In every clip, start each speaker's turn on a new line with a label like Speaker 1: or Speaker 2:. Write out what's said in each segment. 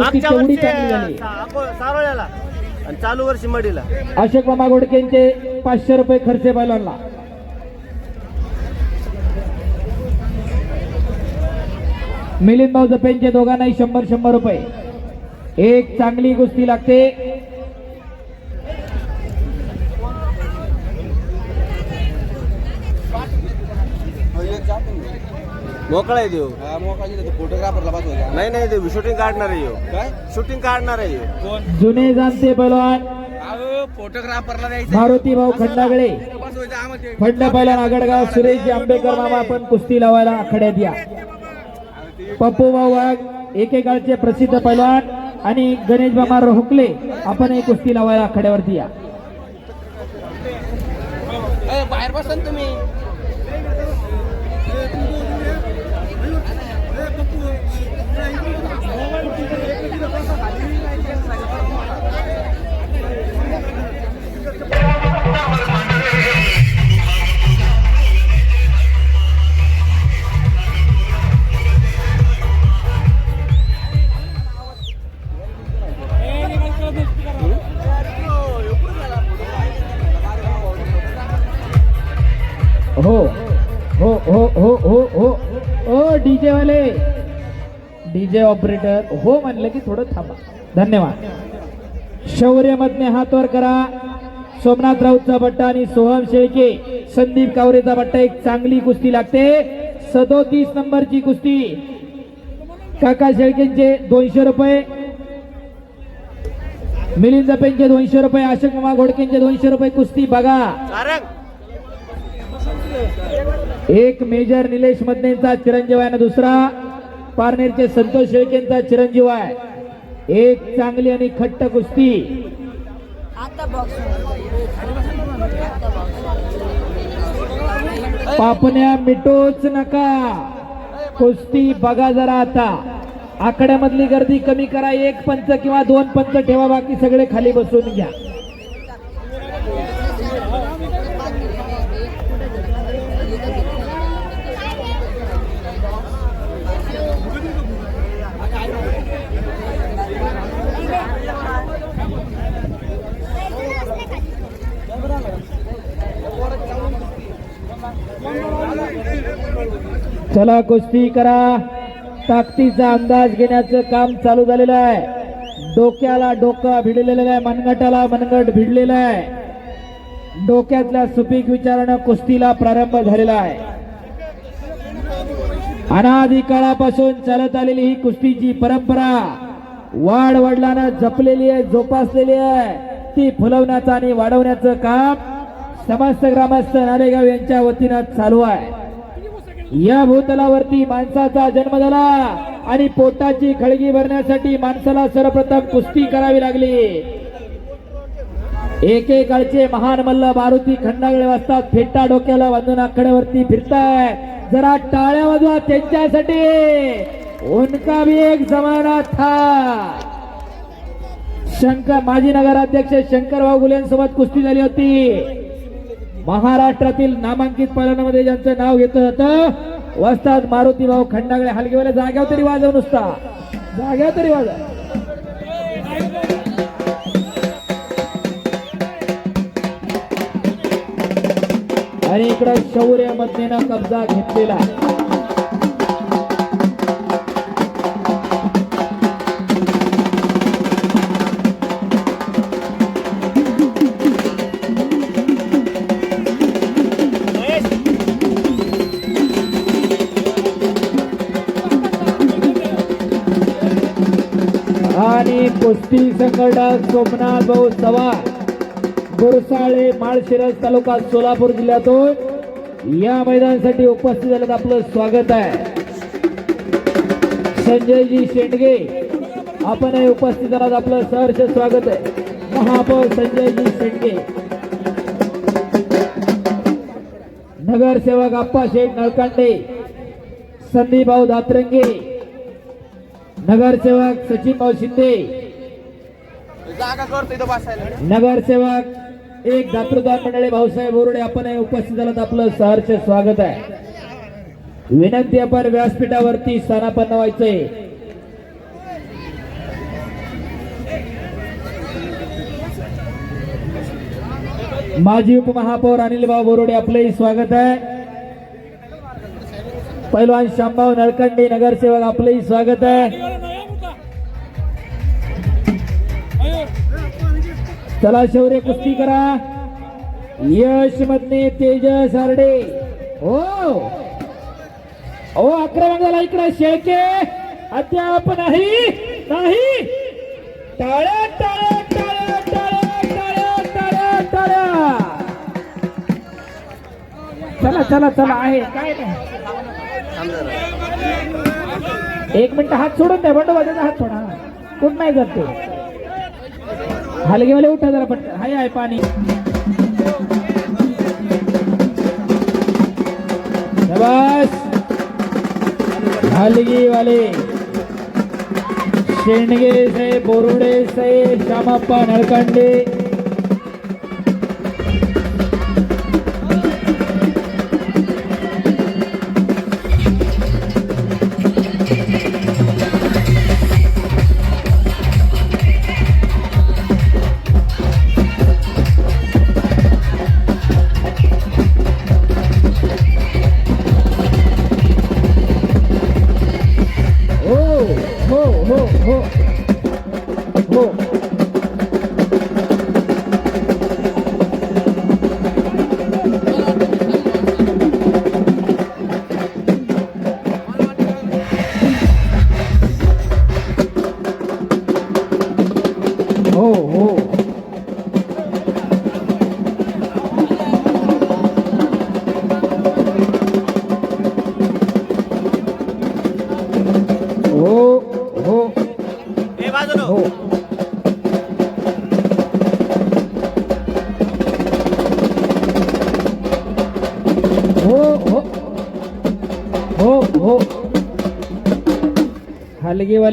Speaker 1: कुस्ती तेवढी चांगली झाली.
Speaker 2: सारोळ्याला आणि चालू वर्षी मडीला.
Speaker 1: अशोक मामा गोडकेंचे पाचशे रुपये खर्चे बैलांना. मिलिंद भाऊ जपेंचे दोघांनाही शंभर शंभर रुपये. एक चांगली कुस्ती लागते.
Speaker 2: मोकळा आहे देऊ
Speaker 3: फोटोग्राफरला पाठवायचा
Speaker 2: नाही नाही देऊ शूटिंग काढणार आहे ह्यो.
Speaker 3: काय?
Speaker 2: शूटिंग काढणार आहे ह्यो.
Speaker 3: कोण?
Speaker 1: जुने जाणते पैलवान
Speaker 3: अहो फोटोग्राफरला द्यायचं.
Speaker 1: मारुती भाऊ खंडागळे.
Speaker 3: बसवायचं आम्हाला ते.
Speaker 1: फंड पहिला नागडगाव सुरेश आंबेकर मामा आपण कुस्ती लावायला आखाड्यात या पप्पू भाऊ वाघ एकेकाळचे प्रसिद्ध पैलवान आणि गणेश मामा रोहकले आपण एक कुस्ती लावायला आखाड्यावरती या.
Speaker 3: ए, बाहेर बसा ना तुम्ही.
Speaker 1: ओ डीजे वाले डीजे ऑपरेटर हो म्हणलं की थोडं थांबा. धन्यवाद. शौर्य मधने हात वर करा. सोमनाथ राऊतचा बट्टा आणि सोहम शेळके संदीप कावरेचा बट्टा एक चांगली कुस्ती लागते. सदोतीस नंबरची कुस्ती. काका शेळकेंचे दोनशे रुपये. मिलिंद जपेंचे दोनशे रुपये. अशोक मामा घोडकेंचे दोनशे रुपये कुस्ती. बघा. एक मेजर निलेश मदनेचा चिरंजीव आहे ना दुसरा. पारनेरचे संतोष शेळकेंचा चिरंजीव आहे. एक चांगली आणि खट्ट कुस्ती. पापण्या मिटोच नका. कुस्ती बघा जरा आता. आकड्यामधली गर्दी कमी करा. एक पंच किंवा दोन पंच ठेवा. बाकी सगळे खाली बसून घ्या. चला कुस्ती करा. ताकदीचा अंदाज घेण्याचं काम चालू झालेलं आहे. डोक्याला डोकं भिडलेलं आहे मनगटाला मनगट भिडलेलं आहे. डोक्यातल्या सुपीक विचारानं कुस्तीला प्रारंभ झालेला आहे. अनादी काळापासून चालत आलेली ही कुस्तीची परंपरा वाढ वडिलानं जपलेली आहे जोपासलेली आहे. ती फुलवण्याचं आणि वाढवण्याचं काम समस्त ग्रामस्थ नारेगाव यांच्या वतीनं चालू आहे. या भूतलावरती माणसाचा जन्म झाला आणि पोटाची खळगी भरण्यासाठी माणसाला सर्वप्रथम कुस्ती करावी लागली. एकेकाळचे महान मल्ल मारुती खंडागळे वाजतात फेटा डोक्याला बांधून आकड्यावरती फिरताय. जरा टाळ्या वाजवा त्यांच्यासाठी. उनका भी एक जमाना था. शंकर माजी नगराध्यक्ष शंकर भाऊ गुलेंसोबत कुस्ती झाली होती. महाराष्ट्रातील नामांकित पैलवानामध्ये ज्यांचं नाव घेतलं जातं वस्ताद मारुती भाऊ खंडागळे हलगेवाले जाग्यावर तरी वाजव नुसता. जाग्यावर तरी वाजव. आणि इकडं शौर्य मधनेनं कब्जा घेतलेला कुस्ती संघटक सोमनाथ भाऊ चव्हाण गुरसाळे माळशिरस तालुका सोलापूर जिल्ह्यातून या मैदानासाठी उपस्थित झाल्यात आपलं स्वागत आहे. संजयजी शेंडगे आपणही उपस्थित झालात आपलं सहर्ष स्वागत आहे. महापौर संजयजी शेंडगे. नगरसेवक आप्पा शेठ नळकांडे संदीपभाऊ दातरंगे. नगरसेवक सचिनभाऊ शिंदे. नगरसेवक एक दातृदार मंडळी भाऊसाहेब बोरडे आपण उपस्थित झालात. आपलं सहर्ष स्वागत आहे. विनंती आपण व्यासपीठावरती स्थानापन्न व्हायचंय. माजी उपमहापौर अनिलभाऊ बोरोडे आपलंही स्वागत आहे. पैलवान शामभाऊ नळकंडे नगरसेवक आपलंही स्वागत आहे. चला शौर्य कुस्ती करा. यश मधने तेजस आरडे. हो. ओ आक्रमण झाला इकडे शेळके अद्याप नाही नाही. टाळ्या टाळ्या टाळ्या टाळ्या टाळ्या टाळ्या टाळ्या. चला चला चला आहे. काय नाही. एक मिनिट हात सोडून द्या. बंडोबाचा हात सोडा. कुठ नाही जात हलगे वाले उठा जरा पट हाय आहे पाणी. बस हलगी वाले. शेंडगे से बोरुडे से श्यामाप्पा नळकंडे.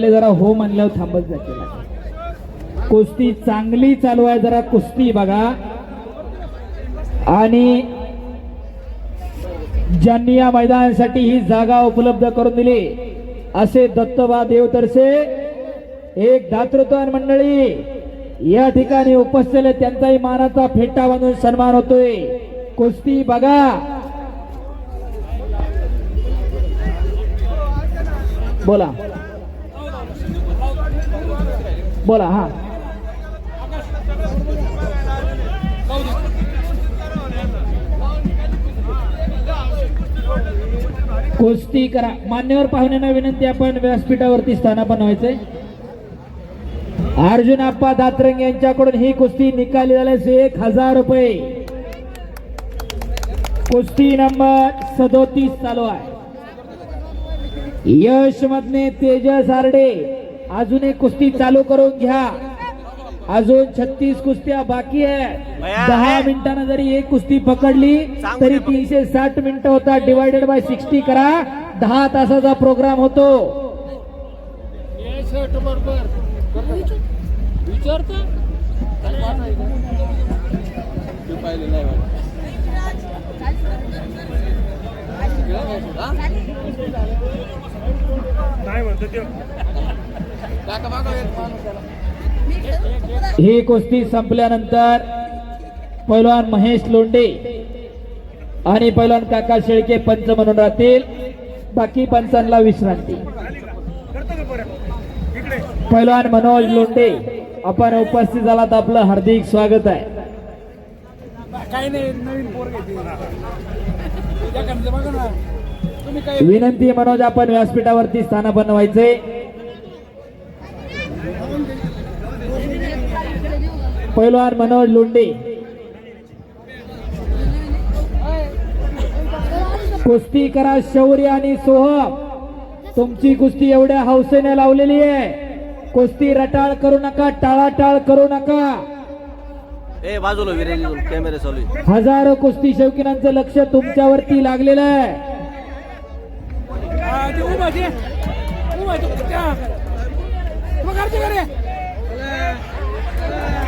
Speaker 1: हलगेवाले जरा हो म्हणल्यावर थांबत जातील कुस्ती चांगली चालू आहे जरा कुस्ती बघा. आणि ज्यांनी या मैदानासाठी ही जागा उपलब्ध करून दिली असे दत्तबा देवतरसे एक दातृत्वान मंडळी या ठिकाणी उपस्थित त्यांचाही मानाचा फेटा बांधून सन्मान होतोय. कुस्ती बघा. बोला. बोला हा. कुस्ती करा. मान्यवर पाहुण्यांना विनंती आपण व्यासपीठावरती स्थाना व्हायचंय. अर्जुन आप्पा दातरंग यांच्याकडून ही कुस्ती निकाली झाल्यास एक हजार रुपये. कुस्ती नंबर सदोतीस चालू आहे. यश मधने तेजस आरडे. अजून एक कुस्ती चालू करून घ्या अजून छत्तीस कुस्त्या बाकी आहे दहा. मिनिटांना जरी एक कुस्ती पकडली तरी. तीनशे साठ मिनिटं होतात डिवायडेड बाय सिक्स्टी करा दहा तासाचा प्रोग्राम होतो
Speaker 3: पाहिलं नाही वाटत.
Speaker 1: ही कुस्ती संपल्यानंतर पैलवान महेश लोंडे आणि पैलवान काका शेळके पंच म्हणून राहतील. बाकी पंचांना विश्रांती. पैलवान मनोज लोंडे आपण उपस्थित झालात आपलं हार्दिक स्वागत आहे. विनंती मनोज आपण व्यासपीठावरती स्थान बनवायचे. पैलवान मनोज लोंडे कुस्ती करा शौर्य आणि सोहम. तुमची कुस्ती एवढ्या हौसेने लावलेली आहे. कुस्ती रटाळ करू नका टाळाटाळ करू नका.
Speaker 2: ए बाजूला कॅमेरा चालू
Speaker 1: हजारो कुस्ती शौकीनांचं लक्ष तुमच्यावरती लागलेलं आहे.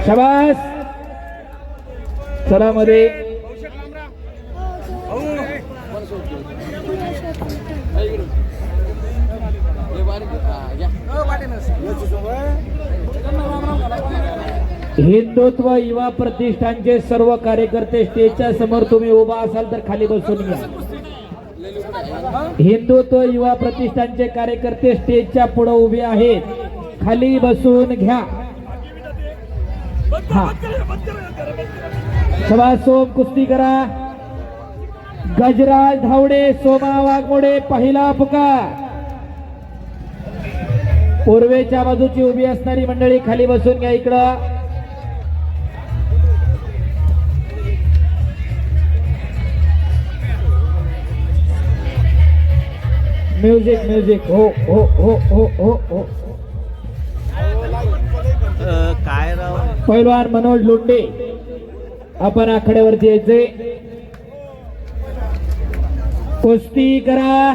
Speaker 1: शबास. चला मध्ये. हिंदुत्व युवा प्रतिष्ठानचे सर्व कार्यकर्ते स्टेजच्या समोर तुम्ही उभा असाल तर खाली बसून घ्या हिंदुत्व युवा प्रतिष्ठानचे कार्यकर्ते स्टेजच्या पुढे उभे आहेत. खाली बसून घ्या. हा। सभा सोम कुस्ती करा। गजराज धावडे सोमा वाघमोडे पहिला पुकार पूर्वेच्या बाजूची उभी असणारी मंडळी खाली बसून घ्या इकडं. म्युझिक म्युझिक हो हो हो हो हो हो. पैलवान मनोज लोंडे आपण आखाड्यावरती यायचे कुस्ती करा.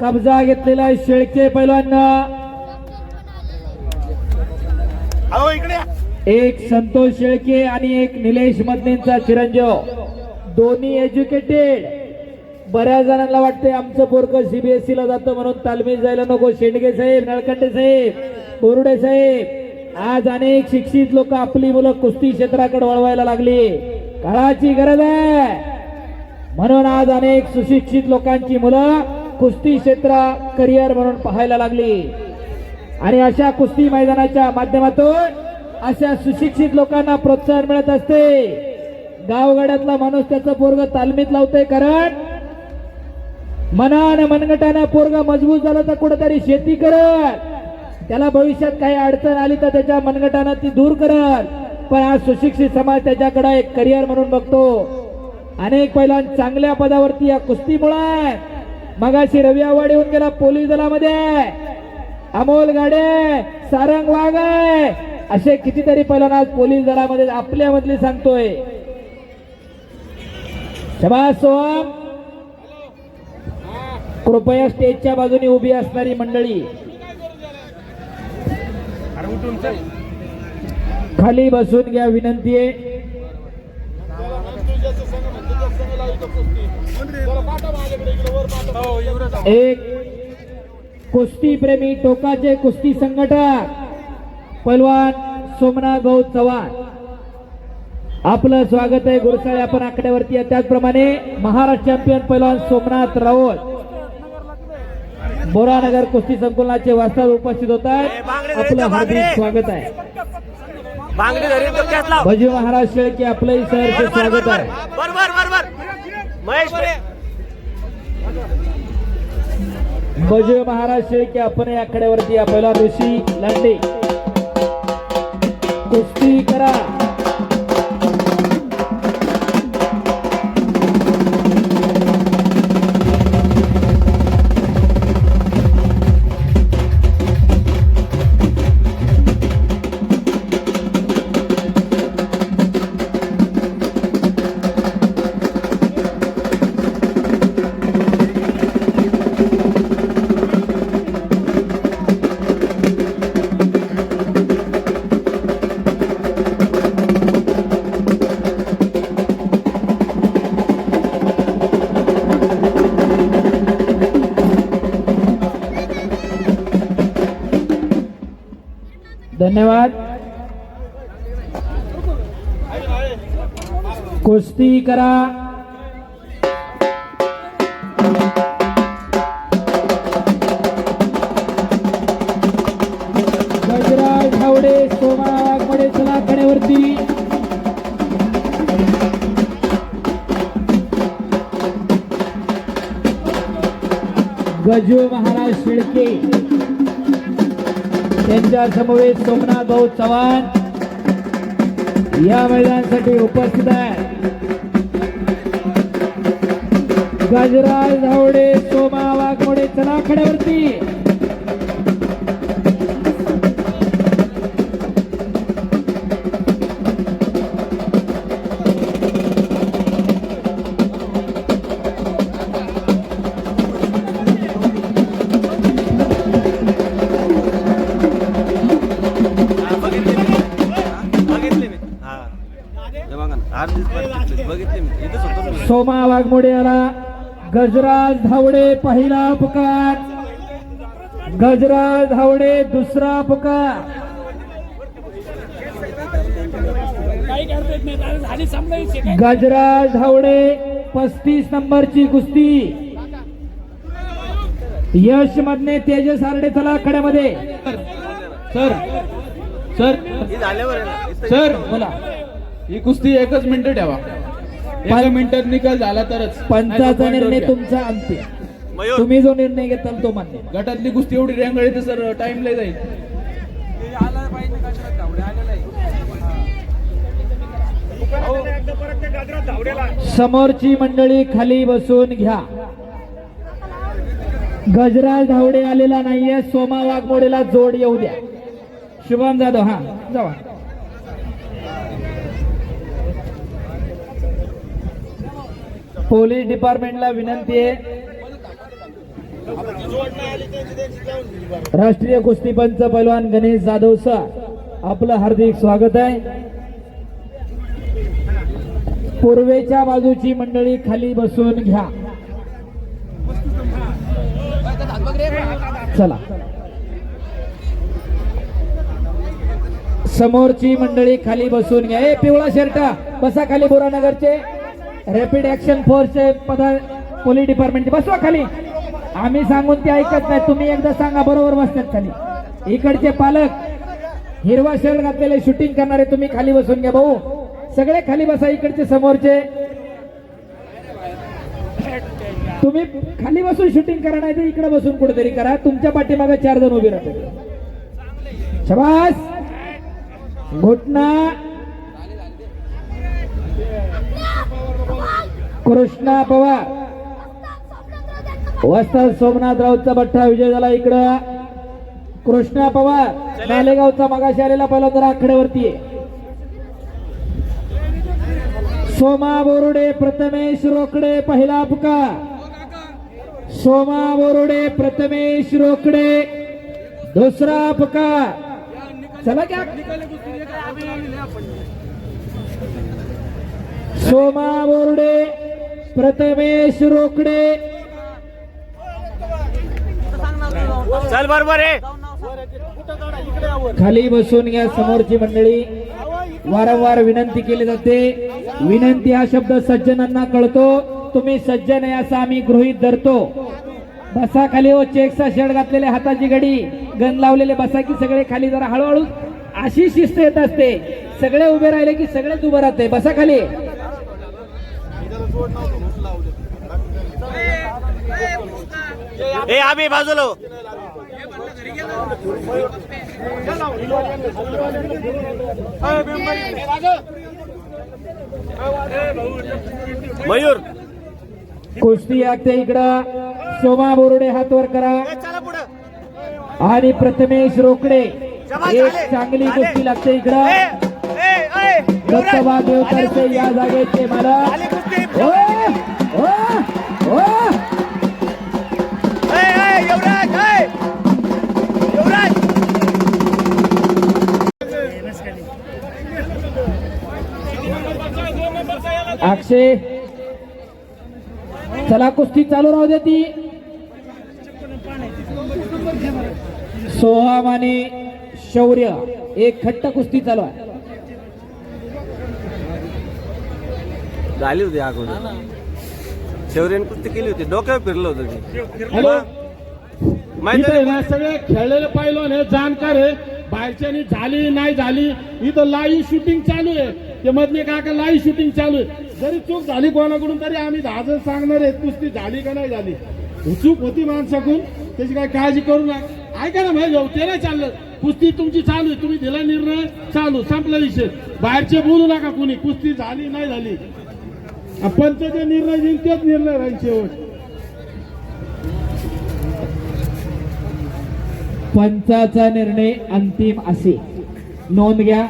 Speaker 1: कब्जा घेतलेला आहे शेळके पैलवान एक संतोष शेळके आणि एक निलेश मदनेंचा चिरंजीव. दोन्ही एज्युकेटेड. बऱ्याच जणांना वाटते आमचं पोरग सीबीएसई ला जातं म्हणून तालमीत जायला नको. शेंडगे साहेब नळकंडे साहेब बोरुडे साहेब. आज अनेक शिक्षित लोक आपली मुलं कुस्ती क्षेत्राकडे वळवायला लागली. काळाची गरज आहे. म्हणून आज अनेक सुशिक्षित लोकांची मुलं कुस्ती क्षेत्र करिअर म्हणून पाहायला लागली. आणि अशा कुस्ती मैदानाच्या माध्यमातून अशा सुशिक्षित लोकांना प्रोत्साहन मिळत असते. गावगाड्यातला माणूस त्याचं पोरग तालमीत लावतोय कारण मनानं मनगटानं पोरग मजबूत झालं तर कुठेतरी शेती करत त्याला भविष्यात काही अडचण आली तर त्याच्या मनगटानं ती दूर करत पण आज सुशिक्षित समाज त्याच्याकडे एक करिअर म्हणून बघतो. अनेक पहिला चांगल्या पदावरती या कुस्तीमुळे मगाशी रवी आव्हाड येऊन गेला पोलीस दलामध्ये. अमोल गाडे सारंग वाघ असे कितीतरी पहिला आज पोलीस दलामध्ये आपल्या मधली सांगतोय. शबास सोहम. कृपया स्टेजच्या बाजूने उभी असणारी मंडळी. खाली बसून घ्या विनंती आहे. एक कुस्ती प्रेमी टोकाचे कुस्ती संघटक पैलवान सोमनाथ भाऊ चव्हाण. आपलं स्वागत आहे गुरसाळे आपण आकड्यावरती आहे. त्याचप्रमाणे महाराष्ट्र चॅम्पियन पैलवान सोमनाथ राऊत. बोरानगर कुस्ती संकुलनाचे वास्तव उपस्थित होत आहेत. आपलं हार्दिक स्वागत आहे. भजी महाराज शेळके आपलंही सहर्ष स्वागत आहे. भजी महाराज शेळके आपण या आकड्यावरती. पहिला ऋषी लांडे. कुस्ती करा. धन्यवाद. कुस्ती करा. गजराज धावडे सोमा वाघमोडे चला कडेवरती. गजू महाराज शेळके त्यांच्या समवेत सोमनाथ भाऊ चव्हाण या मैदानासाठी उपस्थित आहे. गजराज धावडे सोमा वाघमोडे चला खड्यावरती. गजराज धावडे पहिला पुकार गजराज धावडे दुसरा पुकार गजराज धावडे पस्तीस नंबरची कुस्ती. यश मधने तेजस आरडे चला कड्यामध्ये.
Speaker 4: सर सर
Speaker 2: हे
Speaker 4: सर
Speaker 1: बोला.
Speaker 4: ही कुस्ती एकच मिनिट ठेवा. एका मिनिटात निकाल झाला तरच.
Speaker 1: पंचाचा निर्णय तुमचा अंतिम.
Speaker 2: मयूर.
Speaker 1: तुम्ही जो निर्णय घेताल तो मान्य.
Speaker 4: गटातली कुस्ती एवढी रेंगळी तर सर टाइम लय जाईल.
Speaker 1: समोरची मंडळी खाली बसून घ्या. गजराज धावडे आलेला नाहीये. सोमा वाघमोडेला जोड येऊ द्या. शुभम जाधव हा जावा. पोलीस डिपार्टमेंटला विनंती आहे. राष्ट्रीय कुस्ती पंच पैलवान गणेश जाधव सर आपलं हार्दिक स्वागत आहे. पूर्वेच्या बाजूची मंडळी खाली बसून घ्या. चला. समोरची मंडळी खाली बसून घ्या. ए पिवळा शर्ट बसा खाली बोरानगरचे रॅपिड ऍक्शन फोर्सचे पदार पोलीस डिपार्टमेंटचे बसवा खाली. आम्ही सांगून ते ऐकत नाही. तुम्ही एकदा सांगा बरोबर बसतात खाली. इकडचे पालक हिरवा शर्ट घातलेले शूटिंग करणारे तुम्ही खाली बसून घ्या भाऊ. सगळे खाली बसा इकडचे समोरचे. तुम्ही खाली बसून शूटिंग करा नाही तर इकडे बसून कुठेतरी करा. तुमच्या पाठीमागे चार जण उभे राहतात. शबास. घुटना. कृष्णा पवार. वस्ताद सोमनाथरावचा बठ्ठा विजय झाला इकडं. कृष्णा पवार नालेगावचा मगाशी आलेला पहिला जरा आकड्यावरती सोमा बोरुडे प्रथमेश रोकडे पहिला अपकार सोमा बोरुडे प्रथमेश रोकडे दुसरा अपकार चला क्या सोमा बोरुडे प्रथमेश रोकडे.
Speaker 2: चल बरोबर आहे.
Speaker 1: खाली बसून घ्या समोरची मंडळी. वारंवार विनंती केली जाते. विनंती हा शब्द सज्जनांना कळतो. तुम्ही सज्जन आहे असं आम्ही गृहीत धरतो. बसा खाली हो चेकचा शर्ट घातलेले हाताची घडी गन लावलेले बसा की सगळे खाली जरा हळूहळू अशी शिस्त येत असते. सगळे उभे राहिले की सगळेच उभे राहते. बसा खाली
Speaker 2: ए आम्ही बाजूला. मयूर.
Speaker 1: कुस्ती लागते इकडं. सोमा बोरुडे हात वर करा आणि प्रथमेश रोकडे. एक चांगली. कुस्ती लागते इकडं. दत्तबा देवतरचे या जागेचे मालक. अक्षय चला कुस्ती चालू राहू दे ती. सोहम आणि शौर्य एक खट्ट कुस्ती चालू आहे.
Speaker 2: झाली होती अगोदर शौर्याने कुस्ती केली होती. डोक्यावर फिरलं होतं ते
Speaker 5: हॅलो.
Speaker 2: माहिती
Speaker 5: इथं
Speaker 2: आहे
Speaker 5: आहे ना सगळे खेळलेले पैलवान हे जाणकार आहे. बाहेरच्यानी झाली नाही झाली. इथं लाईव्ह शूटिंग चालू आहे. ते मधले काका लाईव्ह शूटिंग चालू आहे. जरी चूक झाली कोणाकडून तरी आम्ही दहा जण सांगणार आहे कुस्ती झाली का नाही झाली. चूक होती माणसाकडून. त्याची काय काळजी करू नका. ऐका ना भाई भाऊ ते नाही चाललं. कुस्ती तुमची चालू आहे. तुम्ही दिला निर्णय चालू संपला विषय. बाहेरचे बोलू नका कुणी. कुस्ती झाली नाही झाली. पंचचे निर्णय घेईल तेच निर्णय राहील शेवट.
Speaker 1: पंचाचा निर्णय अंतिम असे. नोंद घ्या.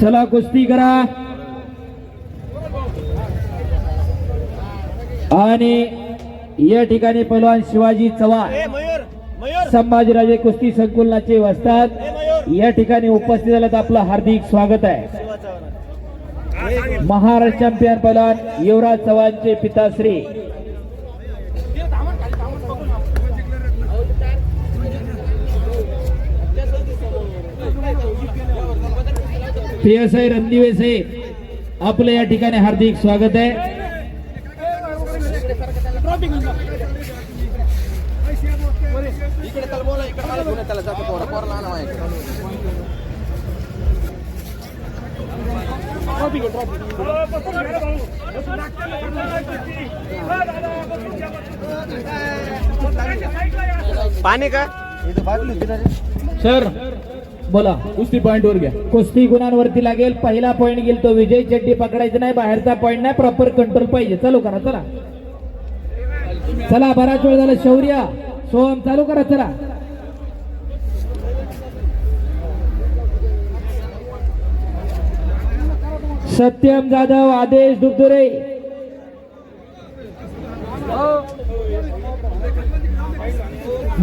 Speaker 1: चला कुस्ती करा. आणि या ठिकाणी पहिलवान शिवाजी चव्हाण संभाजीराजे कुस्ती संकुलनाचे वस्तात या ठिकाणी उपस्थित झाल्यात आपलं हार्दिक स्वागत आहे. महाराष्ट्र चॅम्पियन पलान युवराज चव्हाणचे पिताश्री. पी एस आय रणदिवे आपलं या ठिकाणी हार्दिक स्वागत आहे.
Speaker 2: इकडे त्याला बोला इकडे मला घेऊन ये, त्याला जातो पोरा पोराला आणा माझ्याकडे. पाणी का.
Speaker 4: सर
Speaker 1: बोला.
Speaker 4: कुस्ती पॉइंट वर घ्या.
Speaker 1: कुस्ती गुणांवरती लागेल. पहिला पॉईंट गेल तो विजय चड्डी पकडायचा नाही. बाहेरचा पॉईंट नाही. प्रॉपर कंट्रोल पाहिजे. चालू करा चला. चला बराच वेळ झाला शौर्य. सोम चालू करा चला. सत्यम जाधव आदेश दुबदुरे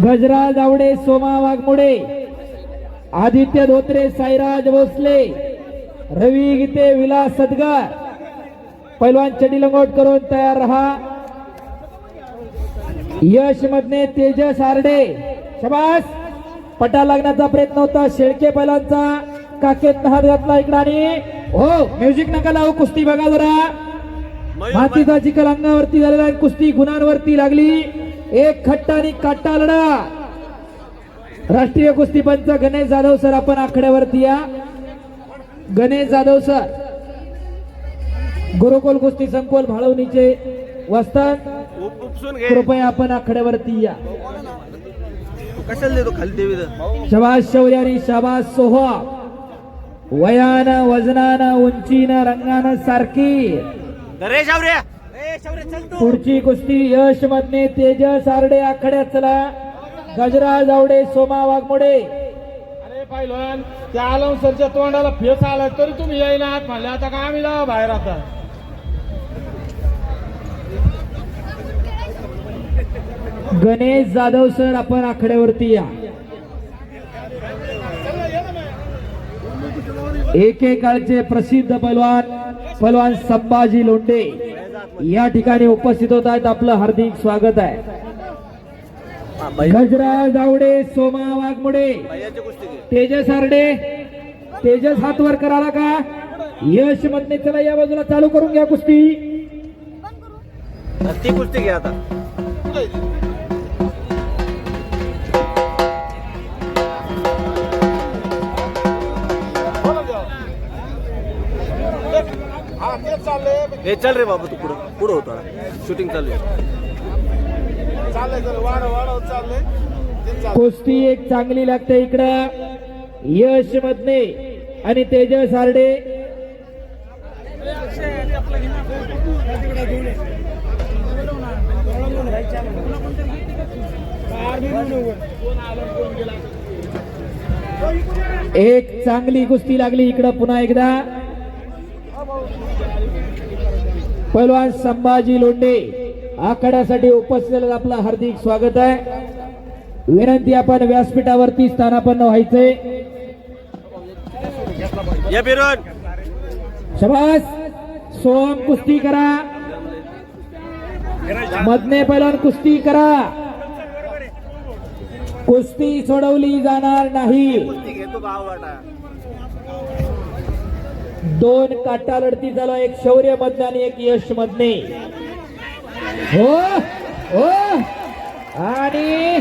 Speaker 1: गजराज आवडे सोमा वाघमोडे. आदित्य धोत्रे साईराज भोसले. रवी गीते विलास सदगर. पैलवान चडी लंगोट करून तयार रहा. यश मधने तेजस आरडे. शबास पटा लागण्याचा प्रयत्न होता. शेळके पैलांचा काकेत हात घातला इकडे आणि हो म्युझिक नका लावू कुस्ती बघा जरा. मातीचा चिखल अंगावरती झालेला आहे. कुस्ती गुणांवरती लागली. एक खट्टा आणि काटा लढा. राष्ट्रीय कुस्ती पंच गणेश जाधव सर आपण आखड्यावरती या. गणेश जाधव सर. गुरुकुल कुस्ती संकुल भाळवणीचे वस्ताद. कृपया आपण आखड्यावरती या.
Speaker 2: तू कशाला देतो खाली देवी इथं?
Speaker 1: शबाज शौर्य आणि शबाज सोहा वयानं वजनानं उंचीनं रंगानं सारखी.
Speaker 2: रे
Speaker 1: पुढची कुस्ती यश मधने तेजस आरडे आखड्यात चला. गजराज आवडे सोमा वाघमोडे.
Speaker 5: अरे पाहिलं त्या आलम सरच्या तोंडाला फेस आला तरी तुम्ही येईना आत म्हणले आता का आम्ही जावा बाहेर आता?
Speaker 1: गणेश जाधव सर आपण आखड्यावरती या. एकेकाळचे प्रसिद्ध पलवान पलवान संभाजी लोंडे या ठिकाणी उपस्थित होत आहेत. आपलं हार्दिक स्वागत आहे. गजराज दावडे सोमा वाघमुडे तेजस आरडे तेजस हात वर कराला का? यश म्हणणे चला या बाजूला चालू करून घ्या कुस्ती.
Speaker 2: ती कुस्ती घ्या आता.
Speaker 5: हे
Speaker 2: चल रे बाबा तू पुढं. पुढं होता शूटिंग चालू आहे.
Speaker 1: कुस्ती एक चांगली लागते इकडं. यश मधने आणि तेजस आरडे. एक चांगली कुस्ती लागली इकडं पुन्हा एकदा. पैलवान संभाजी लोंढे आखाड्यासाठी उपस्थित आपलं हार्दिक स्वागत आहे. विनंती आपण व्यासपीठावरती स्थानापन्न व्हायचंय
Speaker 2: बिरोन
Speaker 1: शबास. सोम कुस्ती करा. मधने पैलवान कुस्ती करा. कुस्ती सोडवली जाणार नाही. दोन काटा लढती झाला एक शौर्य मधने आणि एक यश मधने हो हो. आणि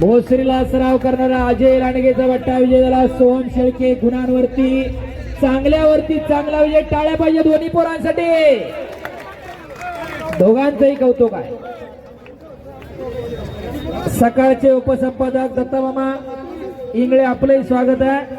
Speaker 1: भोसरीला सराव करणारा अजय लांडगेचा बट्टा विजय झाला. सोहम शेळके गुणांवरती चांगल्यावरती चांगला विजय टाळ्या पाहिजे दोन्ही पोरांसाठी. दोघांचंही कौतुक आहे. सकाळचे उपसंपादक दत्ता मामा इंगळे आपलंही स्वागत आहे